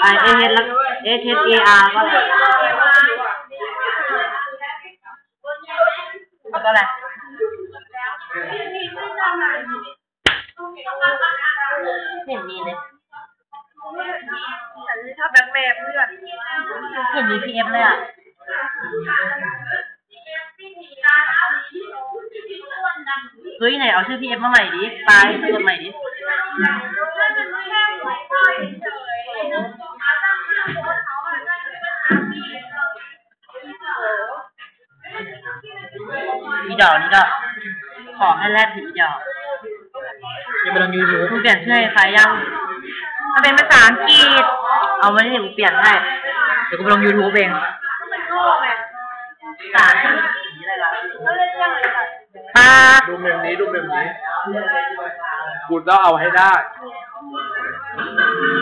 ไอเอเแล้วเอเทสเออาร์ก็อะไรก็อะไรเห็นมีเลยฉันชอบแบ็คเมย์เพื่อนเห็นมีพีเอฟเลยอะเฮ้ยไหนเอาชื่อพีเอฟมาใหม่ดิตายกดใหม่ดิ อีดอกนี่ก็ขอให้แรดผีดอกอย่าไปลงยูทูบคุณเปลี่ยนชื่อให้ใครยังมันเป็นภาษาอังกฤษ เอามาที่กูเปลี่ยนให้ เดี๋ยวกูไปลงยูทูบเองภาษาอังกฤษผีอะไรล่ะแล้วเล่นยังไงกันปลาดูเมมนี้ดูเมมนี้คุณต้องเอาให้ได้เ